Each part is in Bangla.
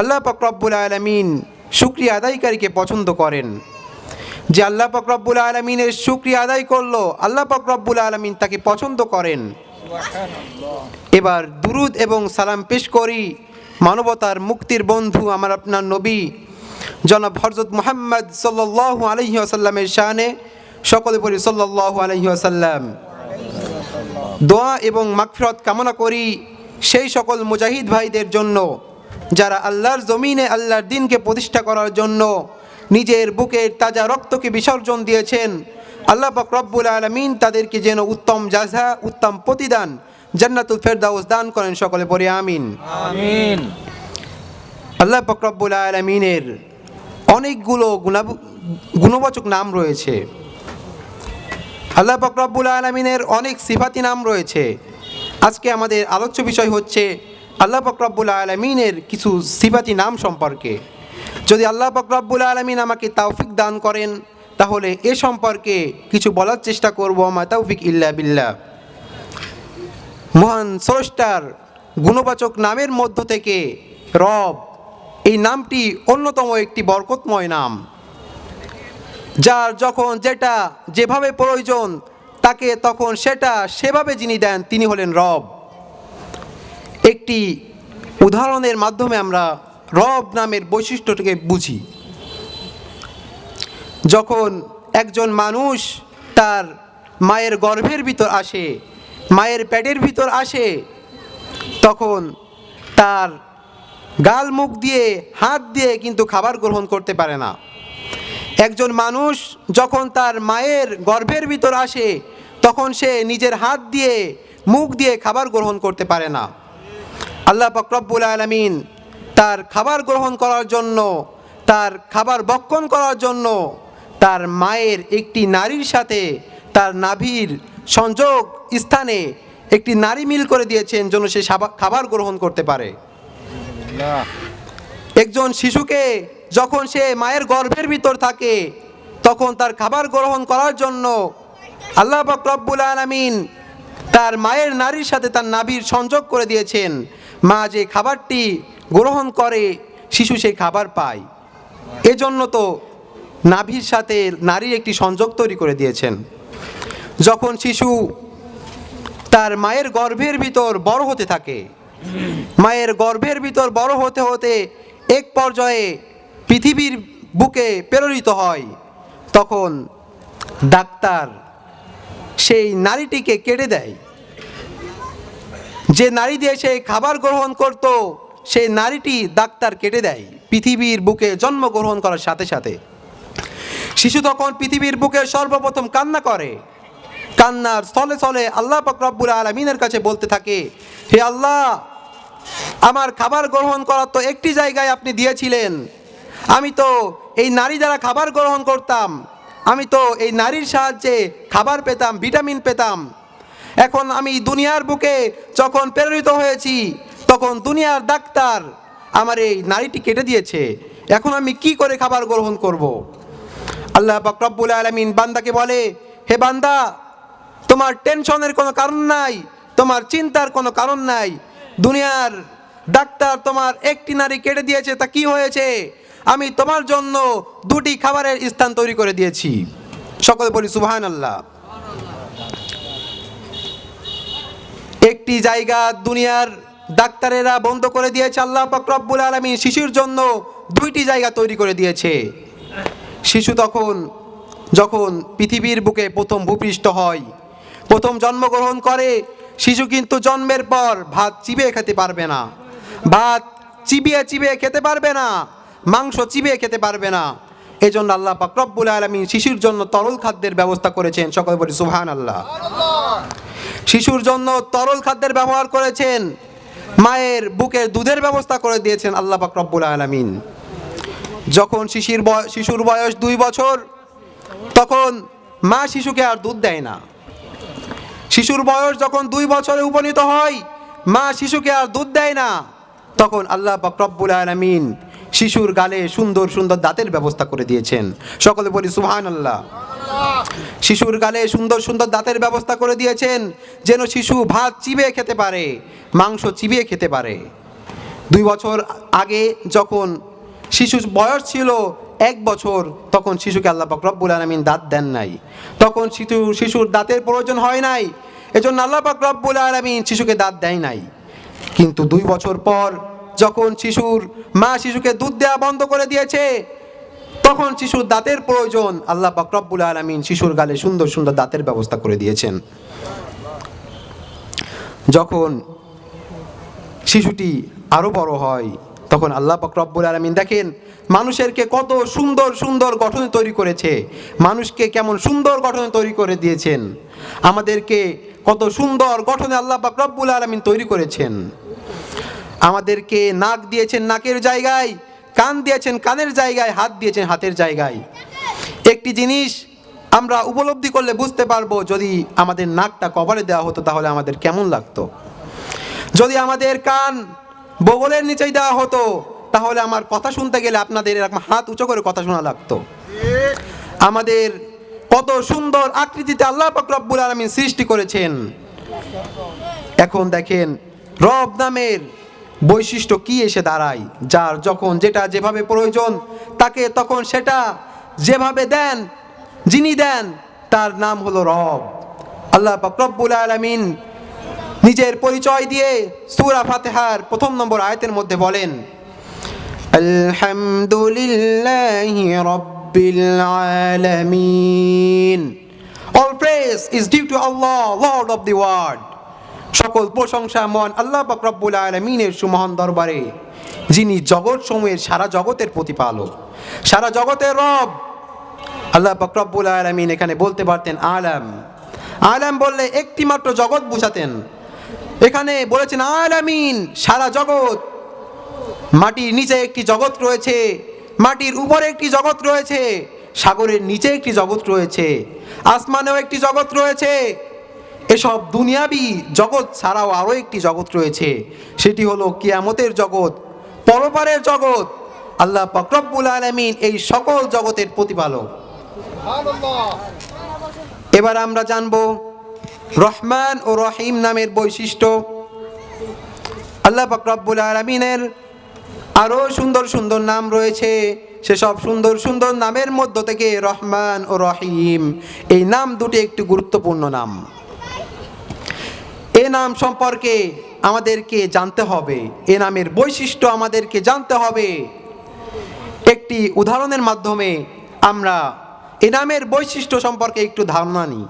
আল্লাহ পাক রব্বুল আলমিন শুক্রিয়া আদায়কারীকে পছন্দ করেন। যে আল্লাহ পাক রব্বুল আলমিনের শুক্রিয়া আদায় করল, আল্লাহ পাক রব্বুল আলমিন তাকে পছন্দ করেন। এবার দুরুদ এবং সালাম পেশ করি। মানবতার মুক্তির বন্ধু আমার আপনার নবী, জনাব হরজত মোহাম্মদ সাল্লাহ আলহি আসাল্লামের শানে, সকলে বলি সাল্লাহ আলহি আসাল্লাম দোয়া এবং মাগফিরত কামনা করি সেই সকল মুজাহিদ ভাইদের জন্য। যারা আল্লাহর জমিনে আল্লাহর দিনকে প্রতিষ্ঠা করার জন্য নিজের বুকের তাজা রক্তকে বিসর্জন দিয়েছেন আল্লাহ পাক রব্বুল আলমিন তাদেরকে যেন উত্তম জাজা উত্তম প্রতিদান জান্নাতুল ফেরদাউস দান করেন সকলে পরে আমিন। আমিন। আল্লাহ পাক রব্বুল আলমিনের অনেকগুলো গুণাব- গুণবাচক নাম রয়েছে। আল্লাহ পাক রব্বুল আলমিনের অনেক সিফাতি নাম রয়েছে। আজকে আমাদের আলোচ্য বিষয় হচ্ছে আল্লাহ পাক রব্বুল আলমিনের কিছু সিফাতি নাম সম্পর্কে। যদি আল্লাহ পাক রব্বুল আলমিন আমাকে তৌফিক দান করেন, তাহলে এ সম্পর্কে কিছু বলার চেষ্টা করব, আমার তৌফিক ইল্লা বিল্লাহ। মহান স্রষ্টার গুণবাচক নামের মধ্য থেকে রব এই নামটি অন্যতম একটি বরকতময় নাম। যার যখন যেটা যেভাবে প্রয়োজন, তাকে তখন সেটা সেভাবে যিনি দেন, তিনি হলেন রব। একটি উদাহরণের মাধ্যমে আমরা রব নামের বৈশিষ্ট্যটাকে বুঝি। যখন একজন মানুষ তার মায়ের গর্ভের ভিতর আসে, মায়ের পেটের ভিতর আসে, তখন তার গাল মুখ দিয়ে, হাত দিয়ে কিন্তু খাবার গ্রহণ করতে পারে না। একজন মানুষ যখন তার মায়ের গর্ভের ভিতর আসে, তখন সে নিজের হাত দিয়ে, মুখ দিয়ে খাবার গ্রহণ করতে পারে না। আল্লাহ ফকরব্বুল আলমিন তার খাবার গ্রহণ করার জন্য, তার খাবার বক্ষণ করার জন্য, তার মায়ের একটি নারীর সাথে তার নাভির সংযোগ স্থানে একটি নারী মিল করে দিয়েছেন যেন সে খাবার গ্রহণ করতে পারে। একজন শিশুকে যখন সে মায়ের গর্ভের ভিতর থাকে, তখন তার খাবার গ্রহণ করার জন্য আল্লাহ রব্বুল আলামিন তার মায়ের নারীর সাথে তার নাভির সংযোগ করে দিয়েছেন। মা যে খাবারটি গ্রহণ করে, শিশু সেই খাবার পায়। এজন্য তো নাভির সাথে নারীর একটি সংযোগ তৈরি করে দিয়েছেন। যখন শিশু তার মায়ের গর্ভের ভিতর বড় হতে থাকে, মায়ের গর্ভের ভিতর বড় হতে হতে এক পর্যায়ে পৃথিবীর বুকে প্রেরিত হয়, তখন ডাক্তার সেই নারীটিকে কেটে দেয়। যে নারী দিয়ে সে খাবার গ্রহণ করত সেই নারীটি ডাক্তার কেটে দেয়। পৃথিবীর বুকে জন্মগ্রহণ করার সাথে সাথে। শিশু তখন পৃথিবীর বুকে সর্বপ্রথম কান্না করে। কান্নার স্থলে স্থলে আল্লাহ রব্বুল আলমিনের কাছে বলতে থাকে, হে আল্লাহ, আমার খাবার গ্রহণ করার তো একটি জায়গায় আপনি দিয়েছিলেন। আমি তো এই নারী দ্বারা খাবার গ্রহণ করতাম। আমি তো এই নারীর সাহায্যে খাবার পেতাম, ভিটামিন পেতাম। এখন আমি দুনিয়ার বুকে যখন প্রেরিত হয়েছি, তখন দুনিয়ার ডাক্তার আমার এই নারীটি কেটে দিয়েছে। এখন আমি কি করে খাবার গ্রহণ করব। আল্লাহ পাক রব্বুল আলমিন বান্দাকে বলে, হে বান্দা, তোমার টেনশনের কোনো কারণ নাই, তোমার চিন্তার কোনো কারণ নাই। দুনিয়ার ডাক্তার তোমার একটি নারী কেটে দিয়েছে, তা কি হয়েছে? আমি তোমার জন্য দুটি খাবারের স্থান তৈরি করে দিয়েছি। সকলে বলি সুবহান আল্লাহ একটি জায়গা দুনিয়ার ডাক্তারেরা বন্ধ করে দিয়েছে, আল্লাহ পাক রব্বুল আলমী শিশুর জন্য দুইটি জায়গা তৈরি করে দিয়েছে। শিশু তখন, যখন পৃথিবীর বুকে প্রথম ভূপৃষ্ঠ হয়, প্রথম জন্মগ্রহণ করে, শিশু কিন্তু জন্মের পর ভাত চিবিয়ে খেতে পারবে না। ভাত চিবিয়ে চিবিয়ে খেতে পারবে না, মাংস চিবিয়ে খেতে পারবে না। এজন্য আল্লাহ পাক রব্বুল আলমী শিশুর জন্য তরল খাদ্যের ব্যবস্থা করেছেন। সকলে বলি সুবহান আল্লাহ শিশুর জন্য তরল খাদ্যের ব্যবহার করেছেন। মায়ের বুকের দুধের ব্যবস্থা করে দিয়েছেন আল্লাহ পাক রব্বুল আলমিন। যখন শিশির শিশুর বয়স দুই বছর, তখন মা শিশুকে আর দুধ দেয় না। শিশুর বয়স যখন দুই বছরে উপনীত হয়, মা শিশুকে আর দুধ দেয় না, তখন আল্লাহ পাক রব্বুল আলমিন শিশুর গালে সুন্দর সুন্দর দাঁতের ব্যবস্থা করে দিয়েছেন। সকলে বলি সুবহান আল্লাহ শিশুর গালে সুন্দর সুন্দর দাঁতের ব্যবস্থা করে দিয়েছেন, যেন শিশু ভাত চিবিয়ে খেতে পারে, মাংস চিবিয়ে খেতে পারে। দুই বছর আগে যখন শিশুর বয়স ছিল, এক বছর, তখন শিশুকে আল্লাহ রব্বুল আলমিন দাঁত দেন নাই। তখন শিশু, শিশুর দাঁতের প্রয়োজন হয় নাই, এজন্য আল্লাহ রব্বুল আলমিন শিশুকে দাঁত দেয় নাই। কিন্তু দুই বছর পর যখন শিশুর মা শিশুকে দুধ দেওয়া বন্ধ করে দিয়েছে, তখন শিশুর দাঁতের প্রয়োজন আল্লাহ পাক রব্বুল আলমিন শিশুর গালে সুন্দর সুন্দর দাঁতের ব্যবস্থা করে দিয়েছেন। যখন শিশুটি আরও বড় হয়, তখন আল্লাহ রব্বুল আলমিন দেখেন মানুষেরকে কত সুন্দর সুন্দর গঠন তৈরি করেছে, মানুষকে কেমন সুন্দর গঠন তৈরি করে দিয়েছেন, আমাদেরকে কত সুন্দর গঠনে আল্লাহ রব্বুল আলমিন তৈরি করেছেন। আমাদেরকে নাক দিয়েছেন নাকের জায়গায়, কান দিয়েছেন কানের জায়গায়, হাত দিয়েছেন হাতের জায়গায়। একটি জিনিস আমরা উপলব্ধি করলে বুঝতে পারব, যদি আমাদের নাকটা কভারে দেওয়া হতো তাহলে আমাদের কেমন লাগতো। যদি আমাদের কান বগলের নিচেই দেওয়া হতো, তাহলে আমার কথা শুনতে গেলে আপনাদের এরকম হাত উঁচু করে কথা শোনা লাগতো। আমাদের কত সুন্দর আকৃতিতে আল্লাহ রব্বুল আলমিন সৃষ্টি করেছেন। এখন দেখেন, রব নামের বৈশিষ্ট্য কি এসে দাঁড়ায়? যার যখন যেটা যেভাবে প্রয়োজন, তাকে তখন সেটা যেভাবে দেন, যিনি দেন, তার নাম হলো রব। আল্লাহ পাক রব্বুল আলমিন নিজের পরিচয় দিয়ে সুরা ফাতেহার প্রথম নম্বর আয়তের মধ্যে বলেন, আলহামদুলিল্লাহি রাব্বিল আলামিন। Due to Allah lord of the world সকল প্রশংসা মন আল্লাহ পাক রব্বুল আলামিনের সুমহান দরবারে, যিনি জগৎ সমূহের সারা জগতের প্রতিপালক, সারা জগতের রব। আল্লাহ পাক রব্বুল আলামিন এখানে বলতে পারতেন, আলাম। আলাম বললে একটি মাত্র জগৎ বুঝাতেন। এখানে বলেছেন, আলামিন, সারা জগৎ। মাটির নিচে একটি জগৎ রয়েছে, মাটির উপরে একটি জগৎ রয়েছে, সাগরের নিচে একটি জগৎ রয়েছে, আসমানেও একটি জগৎ রয়েছে এসব দুনিয়াবি জগৎ ছাড়াও আরও একটি জগৎ রয়েছে। সেটি হলো কিয়ামতের জগৎ, পরপারের জগৎ। আল্লাহ ফকরব্বুল আলমিন এই সকল জগতের প্রতিপালক। এবার আমরা জানব রহমান ও রহিম নামের বৈশিষ্ট্য। আল্লাহ ফকরব্বুল আলমিনের আরও সুন্দর সুন্দর নাম রয়েছে। সেসব সুন্দর সুন্দর নামের মধ্য থেকে রহমান ও রহিম। এই নাম দুটি একটি গুরুত্বপূর্ণ নাম। এ নাম সম্পর্কে আমাদেরকে জানতে হবে। এ নামের বৈশিষ্ট্য আমাদেরকে জানতে হবে। একটি উদাহরণের মাধ্যমে আমরা এ নামের বৈশিষ্ট্য সম্পর্কে একটু ধারণা নিই।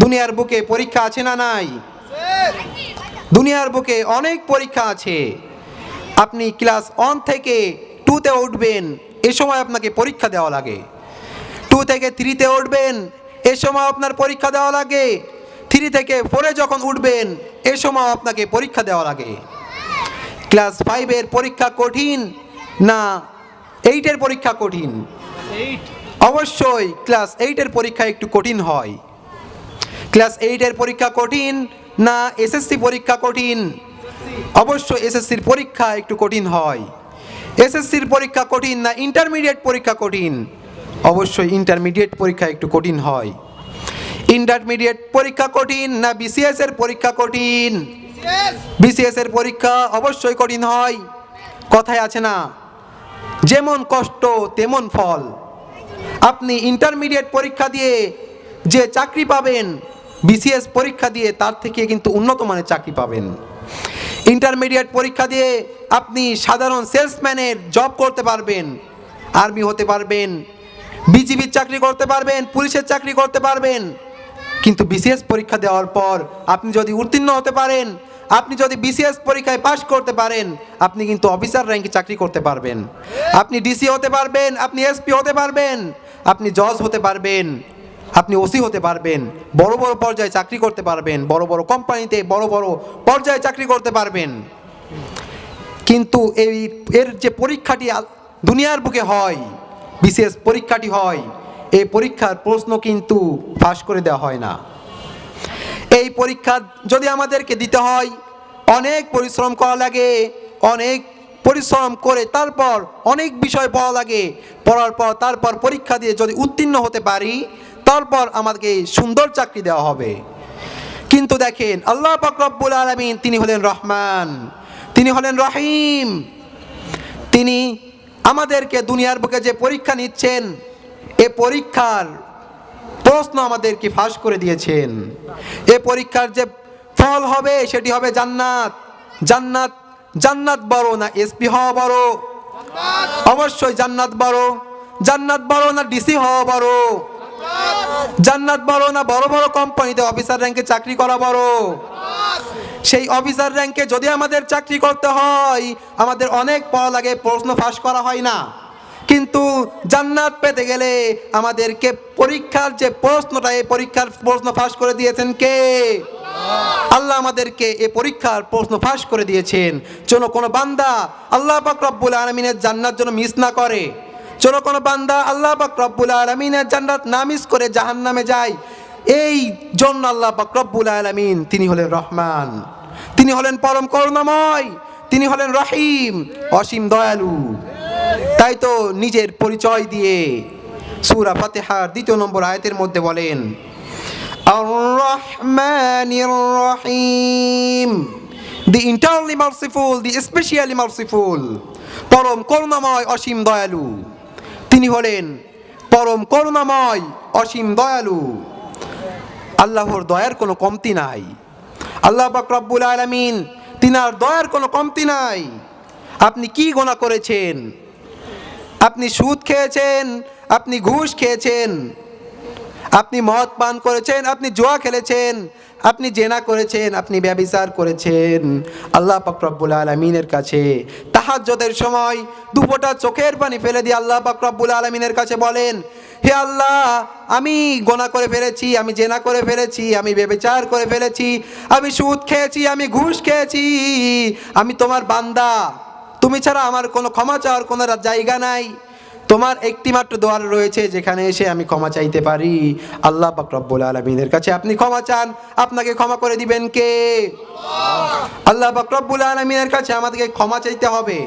দুনিয়ার বুকে পরীক্ষা আছে না নাই? দুনিয়ার বুকে অনেক পরীক্ষা আছে। আপনি ক্লাস ওয়ান থেকে টুতে উঠবেন, এ সময় আপনাকে পরীক্ষা দেওয়া লাগে। টু থেকে থ্রিতে উঠবেন, এ সময় আপনার পরীক্ষা দেওয়া লাগে। থ্রি থেকে ফোরে যখন উঠবেন, এ সময় আপনাকে পরীক্ষা দেওয়া লাগে। ক্লাস ফাইভের পরীক্ষা কঠিন? না এইটের পরীক্ষা কঠিন। অবশ্যই ক্লাস এইটের পরীক্ষা একটু কঠিন হয়। ক্লাস এইটের পরীক্ষা কঠিন? না এসএসসি পরীক্ষা কঠিন? অবশ্য এসএসসির পরীক্ষা একটু কঠিন হয়। এসএসসির পরীক্ষা কঠিন না ইন্টারমিডিয়েট পরীক্ষা কঠিন? অবশ্যই ইন্টারমিডিয়েট পরীক্ষা একটু কঠিন হয়। ইন্টারমিডিয়েট পরীক্ষা কঠিন না বিসিএস এর পরীক্ষা কঠিন? বিসিএস এর পরীক্ষা অবশ্যই কঠিন হয়। কথায় আছে না যেমন কষ্ট তেমন ফল। আপনি ইন্টারমিডিয়েট পরীক্ষা দিয়ে যে চাকরি পাবেন বিসিএস পরীক্ষা দিয়ে তার থেকে কিন্তু উন্নত মানের চাকরি পাবেন। ইন্টারমিডিয়েট পরীক্ষা দিয়ে আপনি সাধারণ সেলসম্যানের জব করতে পারবেন আর্মি হতে পারবেন বিজিবির চাকরি করতে পারবেন পুলিশের চাকরি করতে পারবেন কিন্তু বিসিএস পরীক্ষা দেওয়ার পর আপনি যদি উত্তীর্ণ হতে পারেন, আপনি যদি বিসিএস পরীক্ষায় পাশ করতে পারেন, আপনি কিন্তু অফিসার র্যাঙ্কে চাকরি করতে পারবেন। আপনি ডিসি হতে পারবেন, আপনি এসপি হতে পারবেন, আপনি জজ হতে পারবেন, আপনি ওসি হতে পারবেন, বড় বড় পর্যায়ে চাকরি করতে পারবেন, বড় বড় কোম্পানিতে বড় বড় পর্যায়ে চাকরি করতে পারবেন। কিন্তু এই, এর যে পরীক্ষাটি দুনিয়ার বুকে হয় বিশেষ পরীক্ষাটি হয় এই পরীক্ষার প্রশ্ন কিন্তু ফাঁস করে দেওয়া হয় না। এই পরীক্ষা যদি আমাদেরকে দিতে হয়, অনেক পরিশ্রম করা লাগে, অনেক পরিশ্রম করে তারপর অনেক বিষয় পড়া লাগে, পড়ার পর তারপর পরীক্ষা দিয়ে যদি উত্তীর্ণ হতে পারি, তারপর আমাদেরকে সুন্দর চাকরি দেওয়া হবে। কিন্তু দেখেন, আল্লাহ পাক রব্বুল আলমিন তিনি হলেন রহমান, তিনি হলেন রহিম। তিনি আমাদেরকে দুনিয়ার বুকে যে পরীক্ষা নিচ্ছেন এ পরীক্ষার প্রশ্ন আমাদেরকে ফাঁস করে দিয়েছেন। এ পরীক্ষার যে ফল হবে সেটি হবে জান্নাত। জান্নাত জান্নাত বড় না এসপি হওয়া বড়? অবশ্যই জান্নাত বড়। জান্নাত বড় না ডিসি হওয়া বড়? জান্নাত বড় না বড় বড় কোম্পানিতে অফিসার র্যাঙ্কে চাকরি করা বড়? সেই অফিসার র্যাঙ্কে যদি আমাদের চাকরি করতে হয়, আমাদের অনেক পড়া লাগে প্রশ্ন ফাঁস করা হয় না। কিন্তু জান্নাত পেতে গেলে আমাদেরকে পরীক্ষার যে প্রশ্নটা, এই পরীক্ষার প্রশ্ন ফাঁস করে দিয়েছেন কে? আল্লাহ আমাদেরকে এই পরীক্ষার প্রশ্ন ফাঁস করে দিয়েছেন। যেন কোনো বান্দা আল্লাহ পাক আলমিনের জান্নাত যেন মিস না করে। যেন কোনো বান্দা আল্লাহ পাক আলমিনের জান্নাত না মিস করে জাহান নামে যায়। এই জন্য আল্লাহ পাক আলমিন তিনি হলেন রহমান। তিনি হলেন পরম করুণাময়। তিনি হলেন রহিম। অসীম দয়ালু। তাই তো নিজের পরিচয় দিয়ে সুরা ফাতেহার দ্বিতীয় নম্বর আয়তের মধ্যে বলেন the entirely merciful the especially merciful পরম করুণাময় অসীম দয়ালু। তিনি হলেন পরম করুণাময় অসীম দয়ালু। আল্লাহর দয়ার কোনো কমতি নাই। আল্লাহ রব্বুল আলমিন তিনার দয়ার কোনো কমতি নাই। আপনি কি গোনা করেছেন? আপনি সুদ খেয়েছেন, আপনি ঘুষ খেয়েছেন, আপনি মদ পান করেছেন, আপনি জোয়া খেলেছেন, আপনি জেনা করেছেন, আপনি ব্যবিচার করেছেন। আল্লাহ পাক রব্বুল আলমিনের কাছে তাহাজ্জদের সময় দুপোটা চোখের পানি ফেলে দিয়ে আল্লাহ পাক রব্বুল আলমিনের কাছে বলেন, হে আল্লাহ, আমি গোনা করে ফেলেছি, আমি জেনা করে ফেলেছি, আমি ব্যবিচার করে ফেলেছি, আমি সুদ খেয়েছি, আমি ঘুষ খেয়েছি, আমি তোমার বান্দা। তুমি ছাড়া আমার কোনো ক্ষমা চাওয়ার কোনো জায়গা নাই। তোমার একটি মাত্র দোয়ার রয়েছে, যেখানে এসে আমি ক্ষমা চাইতে পারি। আল্লাহ রব্বুল আলমিনের কাছে আপনি ক্ষমা চান। আপনাকে ক্ষমা করে দিবেন কে? আল্লাহ রব্বুল আলমিনের কাছে আমাদেরকে ক্ষমা চাইতে হবে।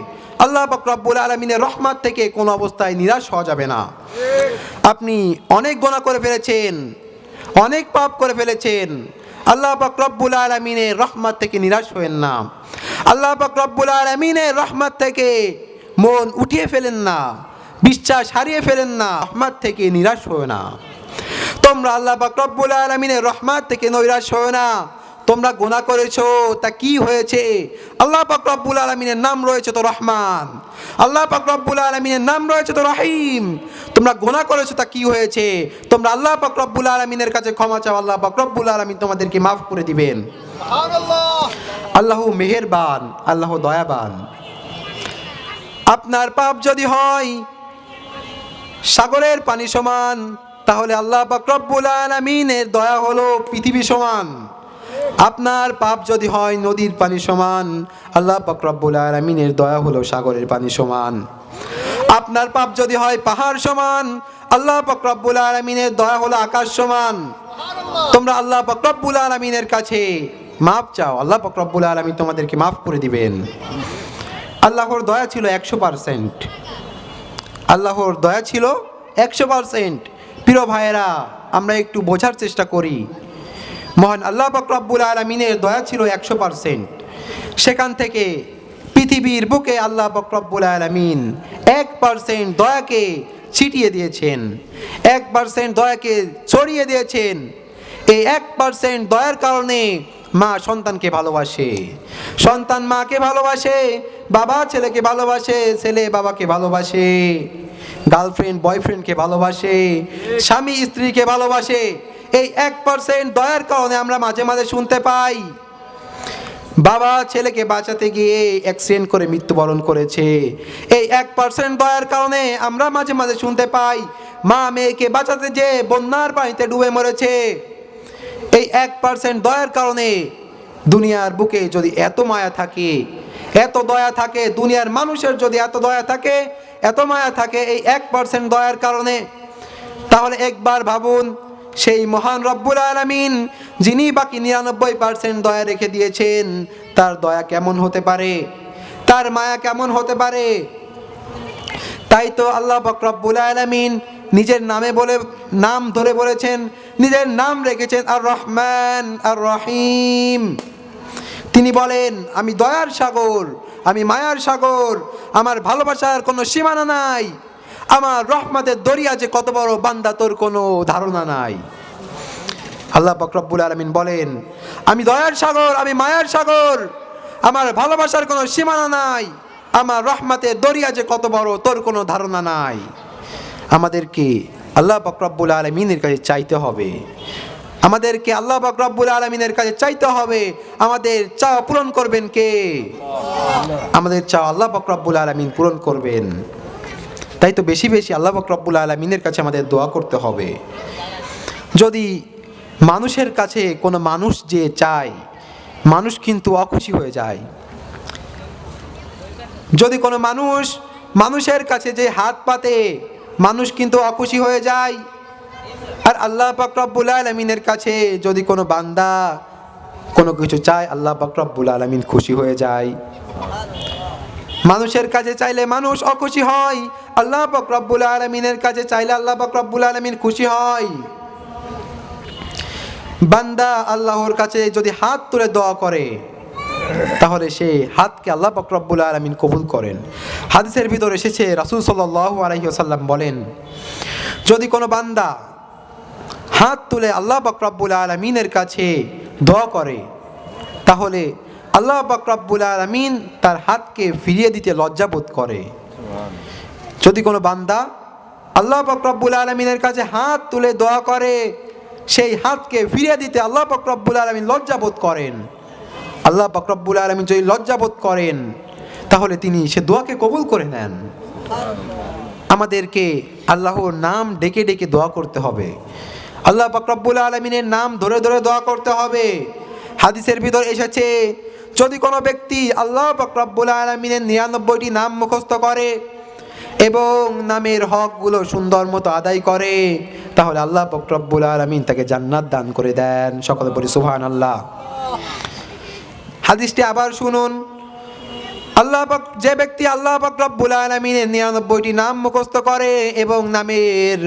আল্লাহ রব্বুল আলমিনের রহমাত থেকে কোনো অবস্থায় নিরাশ হওয়া যাবে না। আপনি অনেক গোনা করে ফেলেছেন, অনেক পাপ করে ফেলেছেন। আল্লাহ রব্বুল আলমিনের রহমত থেকে নিরাশ হবেন না। আল্লাহ পাক রব্বুল আলমিনের রহমত থেকে মন উঠিয়ে ফেলেন না, বিশ্বাস হারিয়ে ফেলেন না, রহমত থেকে নিরাশ হয় না। তোমরা আল্লাহ পাক রব্বুল আলমিনের রহমত থেকে নৈরাশ হয় না। তোমরা গোনা করেছ তা কি হয়েছে? আল্লাহ পাক রব্বুল আলমিনের নাম রয়েছে তো রহমান। আল্লাহ পাক রব্বুল আলমিনের নাম রয়েছে তো রহিম। তোমরা গোনা করেছ তা কি হয়েছে? তোমরা আল্লাহ পাক রব্বুল আলমিনের কাছে ক্ষমা চাও আল্লাহ পাক রব্বুল আলমিন তোমাদেরকে মাফ করে দিবেন। আল্লাহ মেহেরবান আল্লাহ দয়াবান। আপনার পাপ যদি হয় সাগরের পানি সমান তাহলে আল্লাহ পাক রব্বুল আলামিনের দয়া হলো পৃথিবী সমান। আপনার পাপ যদি হয়, নদীর পানি সমান। আল্লাহ পাক রব্বুল আলামিনের দয়া হলো সাগরের পানি সমান। আপনার পাপ যদি হয়, পাহাড় সমান। আল্লাহ পাক রব্বুল আলামিনের দয়া হলো আকাশ সমান। তোমরা আল্লাহ পাক রব্বুল আলামিনের কাছে মাপ চাও। আল্লাহ পাক রব্বুল আলামিন তোমাদেরকে মাফ করে দিবেন। আল্লাহর দয়া ছিল একশো পারসেন্ট। আল্লাহর দয়া ছিল একশো পারসেন্ট। প্রিয় ভাইয়েরা, আমরা একটু বোঝার চেষ্টা করি। মহান আল্লাহ বকরাব্বুল আলমিনের দয়া ছিল একশো পারসেন্ট সেখান থেকে পৃথিবীর বুকে আল্লাহ বকরাব্বুল আলমিন এক পারসেন্ট দয়াকে ছিটিয়ে দিয়েছেন। এক পারসেন্ট দয়াকে ছড়িয়ে দিয়েছেন। এই এক পারসেন্ট দয়ার কারণে মা সন্তানকে ভালোবাসে। সন্তান মাকে ভালোবাসে, বাবা ছেলেকে ভালোবাসে, ছেলে বাবাকে ভালোবাসে গার্লফ্রেন্ড বয়ফ্রেন্ডকে ভালোবাসে, স্বামী, স্ত্রীকে ভালোবাসে এই এক পার্সেন্ট দয়ার কারণে আমরা মাঝে মাঝে শুনতে পাই। বাবা ছেলেকে বাঁচাতে গিয়ে অ্যাক্সিডেন্ট করে মৃত্যুবরণ করেছে। এই এক পার্সেন্ট দয়ার কারণে আমরা মাঝে মাঝে শুনতে পাই, মা মেয়েকে বাঁচাতে যে বন্যার পানিতে ডুবে মরেছে। এই এক পার্সেন্ট দয়ার কারণে দুনিয়ার বুকে যদি এত মায়া থাকে, এত দয়া থাকে, দুনিয়ার মানুষের যদি এত দয়া থাকে, এত মায়া থাকে এই এক পার্সেন্ট দয়ার কারণে, তাহলে একবার ভাবুন সেই মহান রব্বুল আলমিন, যিনি বাকি নিরানব্বই পার্সেন্ট দয়া রেখে দিয়েছেন, তার দয়া কেমন হতে পারে? তার মায়া কেমন হতে পারে? তাই তো আল্লাহ বকরব্বুল আলমিন নিজের নামে বলে, নাম ধরে বলেছেন, নিজের নাম রেখেছেন আর রহমান আর রহিম তিনি বলেন, আমি দয়ার সাগর, আমি মায়ার সাগর, আমার ভালোবাসার কোনো সীমানা নাই। আমার রহমতের দরিয়া যে কত বড় বান্দা, তোর কোনো ধারণা নাই। আল্লাহ বকরব্বুল আলমিন বলেন, আমি দয়ার সাগর, আমি মায়ার সাগর, আমার ভালোবাসার কোনো সীমানা নাই, আমার রহমতের দরিয়া যে কত বড়, তোর কোনো ধারণা নাই। আমাদেরকে আল্লাহ বকরব্বুল আলমিনের কাছে চাইতে হবে। আমাদেরকে আল্লাহ বকরব্বুল আলমিনের কাছে চাইতে হবে, আমাদের চাওয়া পূরণ করবেন কে? আমাদের চাওয়া আল্লাহ বকরব্বুল আলমিন পূরণ করবেন। তাই তো বেশি বেশি আল্লাহ বকরব্বুল আলমিনের কাছে আমাদের দোয়া করতে হবে। যদি মানুষের কাছে কোনো মানুষ যে চায়, মানুষ কিন্তু অখুশি হয়ে যায়। যদি কোনো মানুষ মানুষের কাছে যে হাত পাতে, মানুষ কিন্তু অখুশি হয়ে যায়। আর আল্লাহ পাকরব্বুল আলমিনের কাছে যদি কোনো বান্দা কোনো কিছু চায়, আল্লাহ পাকরব্বুল আলমিন খুশি হয়ে যায়। মানুষের কাছে চাইলে মানুষ অখুশি হয়। আল্লাহ পাকরব্বুল আলমিনের কাছে চাইলে আল্লাহ পাকরব্বুল আলমিন খুশি হয়। বান্দা আল্লাহর কাছে যদি হাত তুলে দোয়া করে, তাহলে সে হাতকে আল্লাহ বকরব্বুল আলমিন কবুল করেন। হাদিসের ভিতর এসেছে, রাসুল সাল্লাহ আলহিহাসাল্লাম বলেন, যদি কোনো বান্দা হাত তুলে আল্লাহ বকরব্বুল আলমিনের কাছে দোয়া করে, তাহলে আল্লাহ বকরব্বুল আলমিন তার হাতকে ফিরিয়ে দিতে লজ্জাবোধ করে। যদি কোনো বান্দা আল্লাহ বকরব্বুল আলমিনের কাছে হাত তুলে দোয়া করে, সেই হাতকে ফিরিয়ে দিতে আল্লাহ বকরব্বুল আলমিন লজ্জাবোধ করেন। আল্লাহ বকরব্বুল আলমিন যদি লজ্জাবোধ করেন, তাহলে তিনি সে দোয়াকে কবুল করে নেন। আমাদেরকে আল্লাহর নাম ডেকে ডেকে দোয়া করতে হবে। আল্লাহ বকরব্বুল আলমিনের নাম ধরে ধরে দোয়া করতে হবে। হাদিসের ভিতর এসেছে যদি কোনো ব্যক্তি আল্লাহ বকরব্বুল আলমিনের নিরানব্বইটি নাম মুখস্থ করে এবং নামের হকগুলো সুন্দর মতো আদায় করে, তাহলে আল্লাহ বকরব্বুল আলমিন তাকে জান্নাত দান করে দেন। সকলে বলি সুহান আল্লাহ হাদিসটি আবার শুনুন। আল্লাহ যে ব্যক্তি আল্লাহ পাক রব্বুল আলমিনের নিরানব্বইটি নাম মুখস্থ করে এবং নামের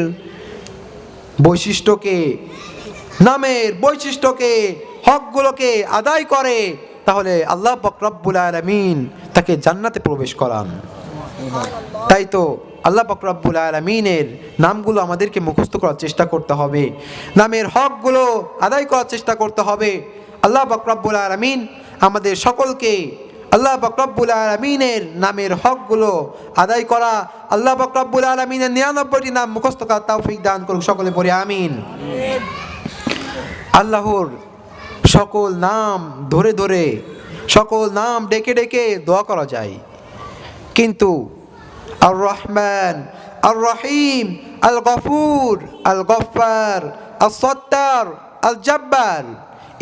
বৈশিষ্ট্যকে নামের বৈশিষ্ট্যকে, হকগুলোকে আদায় করে তাহলে আল্লাহ পাক রব্বুল আলমিন তাকে জান্নাতে প্রবেশ করান। তাই তো আল্লাহ বকরাবুল আলমিনের নামগুলো আমাদেরকে মুখস্থ করার চেষ্টা করতে হবে। নামের হকগুলো আদায় করার চেষ্টা করতে হবে। আল্লাহ বকরাবুল আলমিন আমাদের সকলকে আল্লাহ বকরাবুল আলমিনের নামের হকগুলো আদায় করা, আল্লাহ বকরাবুল আলমিনের নিরানব্বইটি নাম মুখস্থ করার তৌফিক দান করুক সকলে পড়ে আমিন। আল্লাহর সকল নাম ধরে ধরে, সকল নাম ডেকে ডেকে দোয়া করা যায়। কিন্তু আর রহমান আর রহিম আল গফুর আল গফার আল সত্তার আল জাব্বার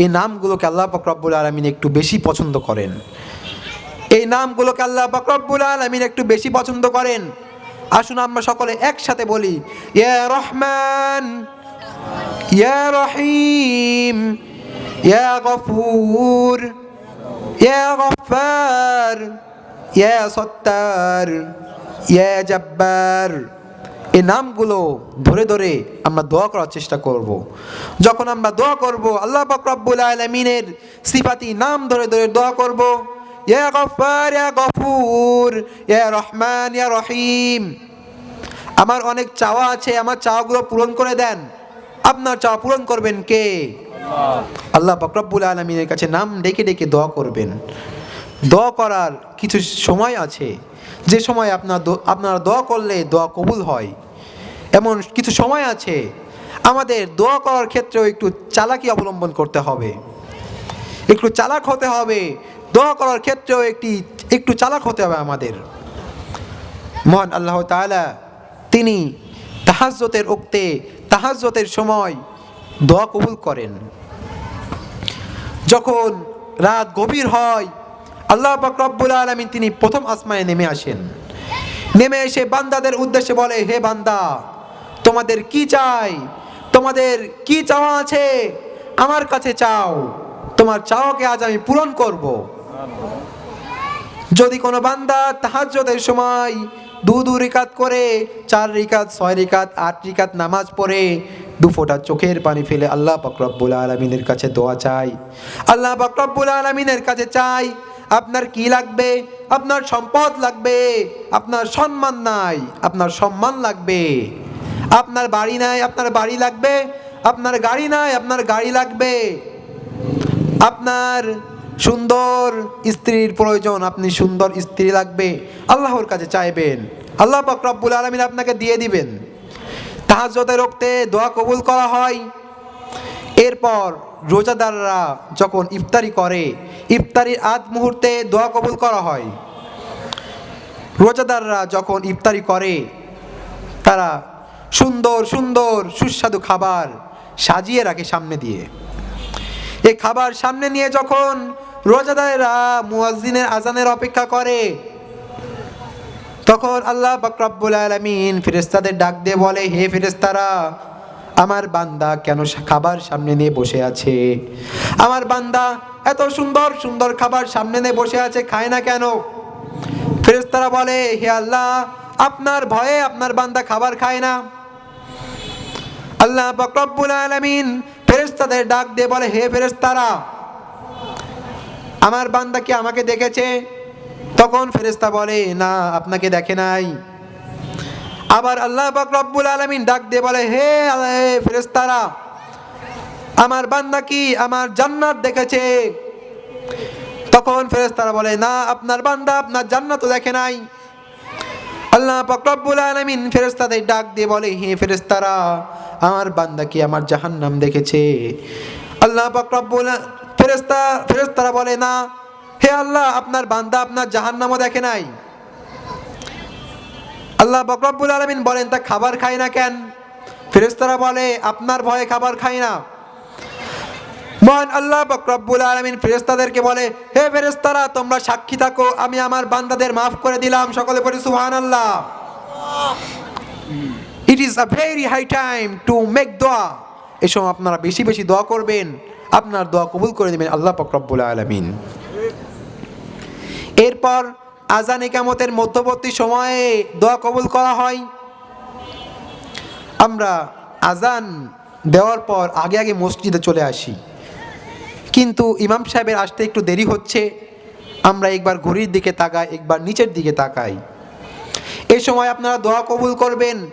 এই নামগুলোকে আল্লাহ বকরব্বুল আলমিন একটু বেশি পছন্দ করেন। এই নামগুলোকে আল্লাহ বকরব্বুল আলমিন একটু বেশি পছন্দ করেন। আসুন আমরা সকলে একসাথে বলি, ইয়া রহমান, ইয়া রহিম ইয়া গফুর ইয়া গফার ইয়া সত্তার ইয়া জব্বার এই নামগুলো ধরে ধরে আমরা দোয়া করার চেষ্টা করব। যখন আমরা দোয়া করব, আল্লাহ বকরব্বুল আলমিনের সিফাতি নাম ধরে ধরে দোয়া করব। ইয়া গফার ইয়া গফুর, ইয়া রহমান, ইয়া রহিম। আমার অনেক চাওয়া আছে, আমার চাওয়াগুলো পূরণ করে দেন। আপনার চাওয়া পূরণ করবেন কে? আল্লাহ বকরব্বুল আলমিনের কাছে নাম ডেকে ডেকে দোয়া করবেন। দোয়া করার কিছু সময় আছে। যে সময় আপনার আপনারা দোয়া করলে দোয়া কবুল হয়। এমন কিছু সময় আছে, আমাদের দোয়া করার ক্ষেত্রেও একটু চালাকি অবলম্বন করতে হবে। একটু চালাক হতে হবে, দোয়া করার ক্ষেত্রেও একটি, একটু চালাক হতে হবে আমাদের। মহান আল্লাহ তাআলা, তিনি তাহাজ্জতের উক্তে তাহাজ্জতের সময় দোয়া কবুল করেন। যখন রাত গভীর হয়, আল্লাহ পাক রব্বুল আলমিন তিনি প্রথম আসমায় নেমে আসেন। নেমে এসে বান্দাদের উদ্দেশ্যে বলে, হে বান্দা, তোমাদের কি চাই? তোমাদের কি চাওয়া আছে? আমার কাছে চাও। তোমার চাওয়াকে আজ আমি পূরণ করব। যদি কোনো বান্দা তাহাজ্জদের সময় দু দু রিকাত করে, চার রিকাত, ছয় রিকাত, আট রিকাত নামাজ পড়ে, দু ফোঁটা চোখের পানি ফেলে আল্লাহ পাকরব্বুল আলমিনের কাছে দোয়া চাই। আল্লাহ পাকরব্বুল আলমিনের কাছে চাই, আপনার কি লাগবে? আপনার সম্পদ লাগবে, আপনার সম্মান নাই, আপনার সম্মান লাগবে। আপনার বাড়ি নাই, আপনার বাড়ি লাগবে, আপনার গাড়ি নাই, আপনার গাড়ি লাগবে। আপনার সুন্দর স্ত্রীর প্রয়োজন, আপনি সুন্দর স্ত্রী লাগবে, আল্লাহর কাছে চাইবেন। আল্লাহ রব্বুল আলমিন আপনাকে দিয়ে দিবেন। তাহাজ্জতে রক্তে দোয়া কবুল করা হয়। এরপর রোজাদাররা যখন ইফতারি করে, ইফতারির আধ মুহূর্তে দোয়া কবুল করা হয়। রোজাদাররা যখন ইফতারি করে, তারা সুন্দর সুন্দর, সুস্বাদু খাবার সাজিয়ে রাখে সামনে দিয়ে। এই খাবার সামনে নিয়ে যখন রোজাদারেরা মুয়াজ্জিনের আজানের অপেক্ষা করে। তখন আল্লাহ বাকরাব্বুল আলমিন ফেরেস্তাদের ডাক দিয়ে বলে, হে ফেরেস্তারা আমার বান্দা কেন খাবার সামনে নিয়ে বসে আছে? আমার বান্দা এত সুন্দর সুন্দর খাবার সামনে নিয়ে বসে আছে, খায় না কেন? ফেরেস্তারা বলে, হে আল্লাহ, আপনার ভয়ে আপনার বান্দা খাবার খায় না। আল্লাহ বকরব্বুল আলমিন ফেরেস্তাদের ডাক দিয়ে বলে, হে ফেরেস্তারা আমার বান্দা কি আমাকে দেখেছে? তখন ফেরেস্তা বলে, না, আপনাকে দেখে নাই। আবার আল্লাহ বকরব্বুল আলমিন ডাক দিয়ে বলে, হে ফেরেস্তারা আমার বান্দা কি আমার জান্নাত দেখেছে? তখন ফেরেস্তারা বলে, না, আপনার বান্দা আপনার জান্নাতও দেখে নাই। আল্লাহ ফকরব্বুল আলমিন ফেরেস্তাদের ডাক দিয়ে বলে, হে ফেরেস্তারা আমার বান্দা কি আমার জাহান্নাম দেখেছে? আল্লাহ ফকরব্বুল ফেরেস্তা ফেরেস্তারা বলে, না, হে আল্লাহ, আপনার বান্দা আপনার জাহান্নামও দেখে নাই। আল্লাহ বকরব্বুল আলমিন বলেন, তা খাবার খায় না কেন? ফেরেস্তারা বলে, আপনার ভয়ে খাবার খায় না। মহান আল্লাহ বকরব্বুল আলমিন ফেরেস্তাদেরকে বলে, হে ফেরেস্তারা তোমরা সাক্ষী থাকো, আমি আমার বান্দাদের মাফ করে দিলাম। সকলে পড়ি সুহান আল্লাহ it is a very high time to make দোয়া এসব আপনারা বেশি বেশি দোয়া করবেন। আপনার দোয়া কবুল করে দেবেন আল্লাহ বকরব্বুল আলমিন। এরপর আজান একামতের মধ্যবর্তী সময়ে দোয়া কবুল করা হয়। আমরা আজান দেওয়ার পর আগে আগে মসজিদে চলে আসি। কিন্তু ইমাম সাহেবের আসতে একটু দেরি হচ্ছে। আমরা একবার ঘড়ির দিকে তাকাই, একবার নিচের দিকে তাকাই। এ সময় আপনারা দোয়া কবুল করবেন।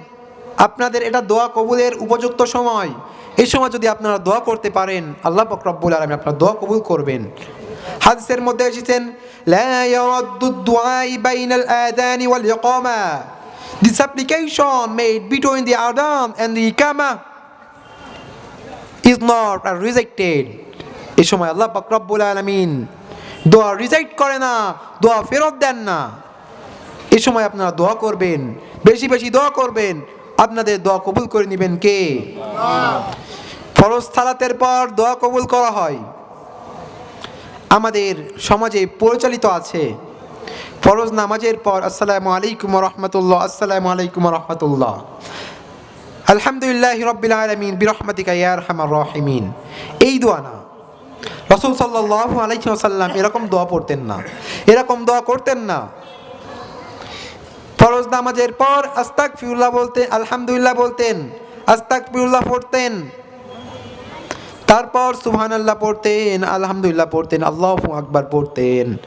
আপনাদের এটা দোয়া কবুলের উপযুক্ত সময়। এই সময় যদি আপনারা দোয়া করতে পারেন, আল্লাহ বকরব্বুল আলম আপনার দোয়া কবুল করবেন। হাদিসের মধ্যে এসেছেন The supplication made between the Adam and the Ikama is not rejected. এ সময় আল্লাহ বকরব্বুল আলমিন দোয়া রিজেক্ট করে না, দোয়া ফেরত দেন না। এ সময় আপনারা দোয়া করবেন, বেশি বেশি দোয়া করবেন। আপনাদের দোয়া কবুল করে নেবেন কে? ফরজ সালাতের পর দোয়া কবুল করা হয়। আমাদের সমাজে পরিচালিত আছে ফরজ নামাজের পর আসসালামু আলাইকুম রহমতুল্লাহ, আসসালামু আলাইকুম রহমতুল্লাহ। আলহামদুলিল্লাহ রব্বিল আলমিন, বিরহমাতিকা ইয়ার হামার রহিমিন। এই দোয়া না। রসুল সাল্লাহ আলাইহি সাল্লাম এরকম দোয়া পড়তেন না। এরকম দোয়া করতেন না। ফরজ নামাজের পর আস্তাক ফিউল্লাহ বলতেন আলহামদুলিল্লাহ বলতেন আস্তাক ফিউল্লাহ পড়তেন। তারপর সুহান আল্লাহ পড়তেন আলহামদুলিল্লাহ পড়তেন আল্লাহ আকবার পড়তেন।